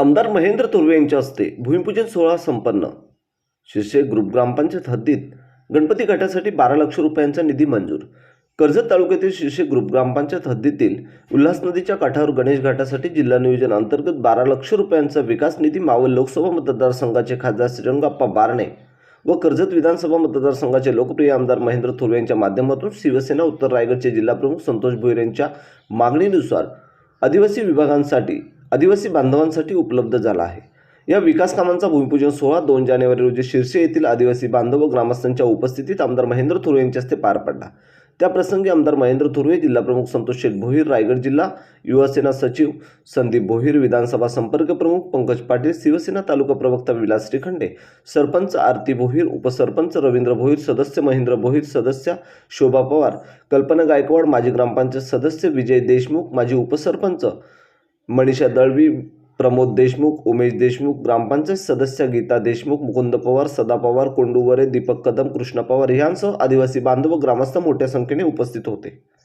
आमदार महेंद्र तुर्वे यांच्या हस्ते भूमिपूजन सोहळा संपन्न. शिर्षे ग्रुप ग्रामपंचायत हद्दीत गणपती घाटासाठी बारा लक्ष रुपयांचा निधी मंजूर. कर्जत तालुक्यातील शिर्षे ग्रुप ग्रामपंचायत हद्दीतील उल्हास नदीच्या काठावर गणेश घाटासाठी जिल्हा नियोजन अंतर्गत बारा लक्ष रुपयांचा विकास निधी मावळ लोकसभा मतदारसंघाचे खासदार श्रीरंगाप्पा बारणे व कर्जत विधानसभा मतदारसंघाचे लोकप्रिय आमदार महेंद्र थोरवे यांच्या माध्यमातून शिवसेना उत्तर रायगडचे जिल्हाप्रमुख संतोष भोईर यांच्या मागणीनुसार आदिवासी विभागांसाठी आदिवासी बांधवांसाठी उपलब्ध झाला आहे. या विकास कामांचा भूमिपूजन सोहळा दोन जानेवारी रोजी शिर्से येथील आदिवासी बांधव व ग्रामस्थांच्या उपस्थितीत आमदार महेंद्र थोरवे यांच्या हस्ते पार पडला. त्याप्रसंगी आमदार महेंद्र थोरवे जिल्हाप्रमुख संतोष शेठ भोईर रायगड जिल्हा युवासेना सचिव संदीप भोईर विधानसभा संपर्क प्रमुख पंकज पाटील शिवसेना तालुका प्रवक्ता विलास श्रीखंडे सरपंच आरती भोईर उपसरपंच रवींद्र भोईर सदस्य महेंद्र भोईर सदस्य शोभा पवार कल्पना गायकवाड माजी ग्रामपंचायत सदस्य विजय देशमुख माजी उपसरपंच मनीषा दळवी प्रमोद देशमुख उमेश देशमुख ग्रामपंचायत सदस्य गीता देशमुख मुकुंद पवार सदा पवार कोंडुवरे दीपक कदम कृष्ण पवार यांसह आदिवासी बांधव व ग्रामस्थ मोठ्या संख्येने उपस्थित होते.